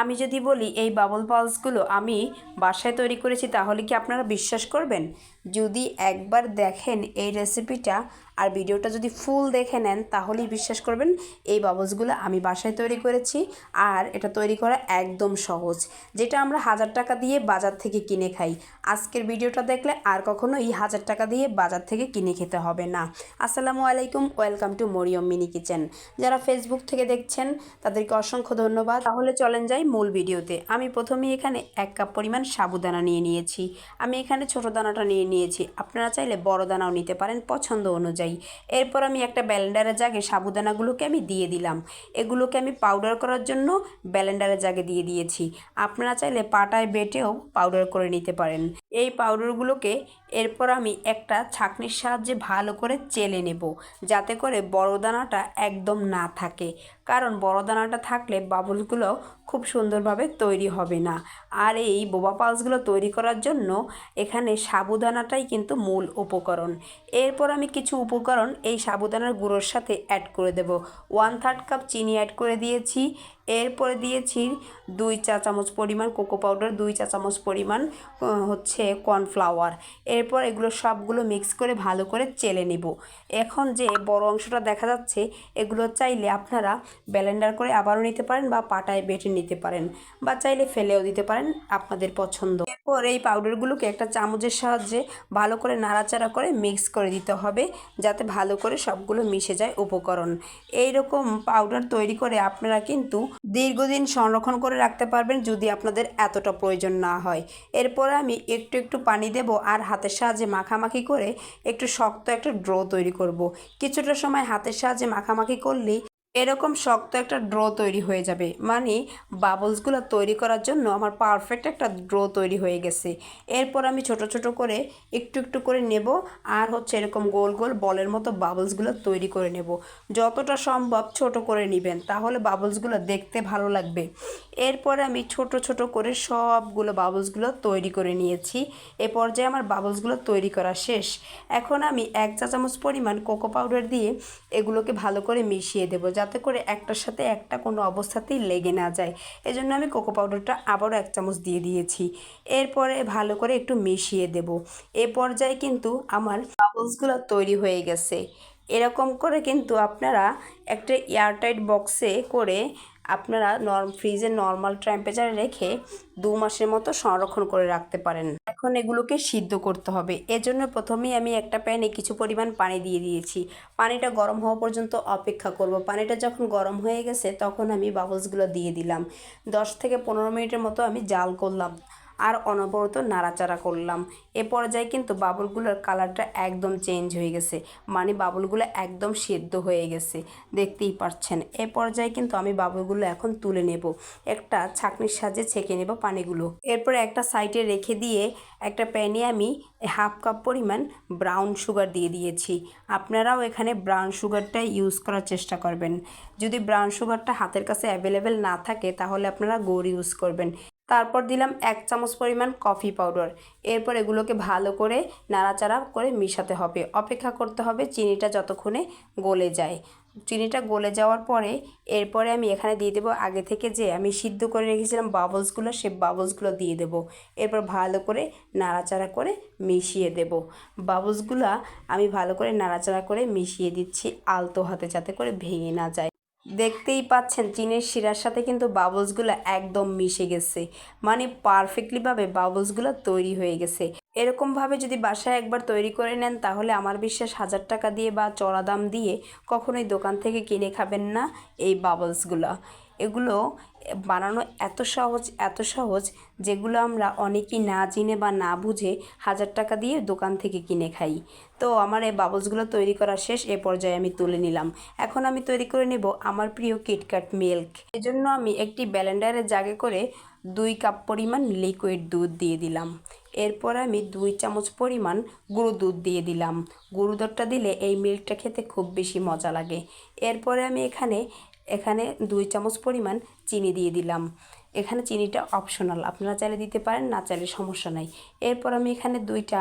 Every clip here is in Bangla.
আমি যদি বলি, এই বাবল পালসগুলো আমি বাসায় তৈরি করেছি, তাহলে কি আপনারা বিশ্বাস করবেন? যদি একবার দেখেন এই রেসিপিটা আর ভিডিওটা যদি ফুল দেখে নেন, তাহলেই বিশ্বাস করবেন এই বাবলসগুলো আমি বাসায় তৈরি করেছি। আর এটা তৈরি করা একদম সহজ, যেটা আমরা হাজার টাকা দিয়ে বাজার থেকে কিনে খাই। আজকের ভিডিওটা দেখলে আর কখনো এই হাজার টাকা দিয়ে বাজার থেকে কিনে খেতে হবে না। আসসালামু আলাইকুম, welcome to Maryam mini kitchen. যারা ফেসবুক থেকে দেখছেন, তাদেরকে অসংখ্য ধন্যবাদ। তাহলে চলেন যাই মূল ভিডিওতে। আমি প্রথমেই এখানে এক কাপ পরিমাণ সাবুদানা নিয়ে নিয়েছি। আমি এখানে ছোট দানাটা নিয়ে নিয়েছি। আপনারা চাইলে বড় দানাও নিতে পারেন পছন্দ অনুযায়ী। এরপর আমি একটা ব্যালেন্ডারের জাগে সাবুদানাগুলোকে আমি দিয়ে দিলাম। এগুলোকে আমি পাউডার করার জন্য ব্যালেন্ডারের জাগে দিয়ে দিয়েছি। আপনারা চাইলে পাটায় বেটেও পাউডার করে নিতে পারেন। এই পাউডারগুলোকে এরপর আমি একটা ছাঁকনির সাহায্যে ভালো করে চেলে নেব, যাতে করে বড় দানাটা একদম না থাকে। কারণ বড় দানাটা থাকলে বাবলগুলো খুব সুন্দরভাবে তৈরি হবে না। আর এই বোবা পালসগুলো তৈরি করার জন্য এখানে সাবুদানাটাই কিন্তু মূল উপকরণ। এরপর আমি কিছু উপকরণ এই সাবুদানার গুঁড়োর সাথে অ্যাড করে দেব। ওয়ান থার্ড কাপ চিনি অ্যাড করে দিয়েছি। এরপরে দিয়েছি দুই চা চামচ পরিমাণ কোকো পাউডার, দুই চা চামচ পরিমাণ হচ্ছে কর্নফ্লাওয়ার। এরপর এগুলো সবগুলো মিক্স করে ভালো করে চেলে নেব। এখন যে বড় অংশটা দেখা যাচ্ছে, এগুলো চাইলে আপনারা ব্লেন্ডার করে আবারও নিতে পারেন বা পাটায় বেটে নিতে পারেন বা চাইলে ফেলেও দিতে পারেন আপনাদের পছন্দ। এরপর এই পাউডারগুলোকে একটা চামচের সাহায্যে ভালো করে নাড়াচাড়া করে মিক্স করে দিতে হবে, যাতে ভালো করে সবগুলো মিশে যায় উপকরণ। এই রকম পাউডার তৈরি করে আপনারা কিন্তু দীর্ঘদিন সংরক্ষণ করে রাখতে পারবেন যদি আপনাদের এতটা প্রয়োজন না হয় এরপরে আমি একটু একটু পানি দেব আর হাতের সাহায্যে মাখামাখি করে একটু শক্ত একটা ড্র তৈরি করব। কিছুটা সময় হাতের সাহায্যে মাখামাখি করলেই এরকম শক্ত একটা ড্র তৈরি হয়ে যাবে। মানে বাবলসগুলো তৈরি করার জন্য আমার পারফেক্ট একটা ড্র তৈরি হয়ে গেছে। এরপর আমি ছোট ছোট করে একটু একটু করে নেব আর হচ্ছে এরকম গোল গোল বলের মতো বাবলসগুলো তৈরি করে নেব। যতটা সম্ভব ছোট করে নেবেন, তাহলে বাবলসগুলো দেখতে ভালো লাগবে। এরপরে আমি ছোট ছোট করে সবগুলো বাবলসগুলো তৈরি করে নিয়েছি। এ পর্যায়ে আমার বাবলসগুলো তৈরি করা শেষ। এখন আমি এক চা চামচ পরিমাণ কোকো পাউডার দিয়ে এগুলোকে ভালো করে মিশিয়ে দেবো যাতে করে একটার সাথে একটা কোনো অবস্থাতেই লেগে না যায়। এই জন্য আমি কোকো পাউডারটা আবারও এক চামচ দিয়ে দিয়েছি। এরপরে ভালো করে একটু মিশিয়ে দেব। এ পর্যায়ে কিন্তু আমার বাবলসগুলো তৈরি হয়ে গেছে। এরকম করে কিন্তু আপনারা একটা এয়ারটাইট বক্সে করে আপনারা নর্ম ফ্রিজে নর্মাল টেম্পারেচারে রেখে দু মাসের মতো সংরক্ষণ করে রাখতে পারেন। এখন এগুলোকে সিদ্ধ করতে হবে। এজন্য প্রথমেই আমি একটা প্যানে কিছু পরিমাণ পানি দিয়ে দিয়েছি। পানিটা গরম হওয়া পর্যন্ত অপেক্ষা করব। পানিটা যখন গরম হয়ে গেছে, তখন আমি বাবলসগুলো দিয়ে দিলাম। দশ থেকে পনেরো মিনিটের মতো আমি জাল করলাম। আর অনবরত নাড়াচাড়া করলাম। এ পর্যায়ে কিন্তু বাবুলগুলোর কালারটা একদম চেঞ্জ হয়ে গেছে। মানে বাবুলগুলো একদম সেদ্ধ হয়ে গেছে। দেখতেই পাচ্ছেন এ পর্যায়ে কিন্তু আমি বাবুলগুলো এখন তুলে নেব। একটা ছাঁকনির সাহায্যে ছেঁকে নেব পানিগুলো। এরপরে একটা সাইডে রেখে দিয়ে একটা প্যানে আমি হাফ কাপ পরিমাণ ব্রাউন সুগার দিয়ে দিয়েছি। আপনারাও এখানে ব্রাউন সুগারটা ইউজ করার চেষ্টা করবেন। যদি ব্রাউন সুগারটা হাতের কাছে অ্যাভেলেবেল না থাকে, তাহলে আপনারা গুড় ইউজ করবেন। তারপর দিলাম এক চামচ পরিমাণ কফি পাউডার। এরপর এগুলোকে ভালো করে নাড়াচাড়া করে মিশাতে হবে। অপেক্ষা করতে হবে চিনিটা যতক্ষণে গলে যায়। চিনিটা গলে যাওয়ার পরে এরপরে আমি এখানে দিয়ে দেবো আগে থেকে যে আমি সিদ্ধ করে রেখেছিলাম বাবলসগুলো, সে বাবলসগুলো দিয়ে দেবো। এরপর ভালো করে নাড়াচাড়া করে মিশিয়ে দেব। বাবলসগুলো আমি ভালো করে নাড়াচাড়া করে মিশিয়ে দিচ্ছি আলতো হাতে যাতে করে ভেঙে না যায়। দেখতেই পাচ্ছেন, চিনের শিরার সাথে কিন্তু বাবলসগুলো একদম মিশে গেছে। মানে পারফেক্টলিভাবে বাবলসগুলো তৈরি হয়ে গেছে। এরকমভাবে যদি বাসায় একবার তৈরি করে নেন, তাহলে আমার বিশ্বাস হাজার টাকা দিয়ে বা চড়া দাম দিয়ে কখনোই দোকান থেকে কিনে খাবেন না এই বাবলসগুলো। এগুলো বানানো এত সহজ এত সহজ, যেগুলো আমরা অনেকেই না চিনে বা না বুঝে হাজার টাকা দিয়ে দোকান থেকে কিনে খাই। তো আমার এই বাবলসগুলো তৈরি করা শেষ, এ পর্যায়ে আমি তুলে নিলাম। এখন আমি তৈরি করে নেব আমার প্রিয় কিটক্যাট মিল্ক এজন্য আমি একটি ব্যালেন্ডারের জাগে করে দুই কাপ পরিমাণ লিকুইড দুধ দিয়ে দিলাম। এরপর আমি দুই চামচ পরিমাণ গুঁড়ো দুধ দিয়ে দিলাম। গুঁড়ো দুধটা দিলে এই মিল্কটা খেতে খুব বেশি মজা লাগে। এরপরে আমি এখানে এখানে দুই চামচ পরিমাণ চিনি দিয়ে দিলাম। এখানে চিনিটা অপশনাল আপনারা চাইলে দিতে পারেন, না চাইলে সমস্যা নাই। এরপর আমি এখানে দুইটা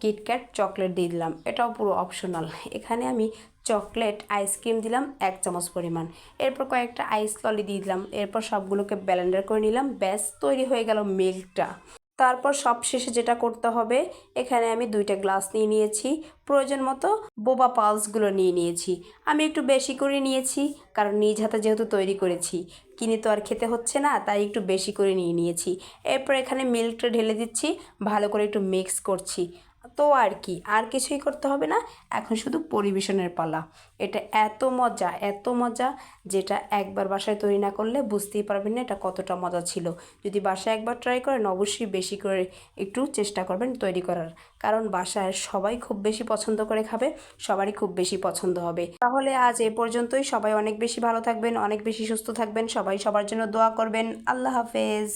কিটক্যাট চকলেট দিয়ে দিলাম, এটাও পুরো অপশনাল এখানে আমি চকলেট আইসক্রিম দিলাম, এক চামচ পরিমাণ। এরপর কয়েকটা আইস ললি দিয়ে দিলাম, এরপর সবগুলোকে ব্লেন্ডার করে নিলাম, ব্যাস, তৈরি হয়ে গেল মিল্কটা তারপর সব শেষে যেটা করতে হবে, এখানে আমি দুইটা গ্লাস নিয়ে নিয়েছি। প্রয়োজন মতো বোবা পালসগুলো নিয়ে নিয়েছি। আমি একটু বেশি করে নিয়েছি, কারণ নিজ হাতে যেহেতু তৈরি করেছি। কিনে তো আর খেতে হচ্ছে না, তাই একটু বেশি করে নিয়ে নিয়েছি। এরপর এখানে মিল্কটা ঢেলে দিচ্ছি, ভালো করে একটু মিক্স করছি। তো আর কি, আর কিছুই করতে হবে না। এখন শুধু পরিবেশনের পালা। এটা এত মজা এত মজা যেটা একবার বাসায় তৈরি না করলে বুঝতেই পারবেন না এটা কতটা মজা ছিল। যদি বাসায় একবার ট্রাই করেন, অবশ্যই বেশি করে একটু চেষ্টা করবেন তৈরি করার। কারণ বাসায় সবাই খুব বেশি পছন্দ করে খাবে, সবারই খুব বেশি পছন্দ হবে। তাহলে আজ এ পর্যন্তই। সবাই অনেক বেশি ভালো থাকবেন, অনেক বেশি সুস্থ থাকবেন। সবাই সবার জন্য দোয়া করবেন। আল্লাহ হাফেজ।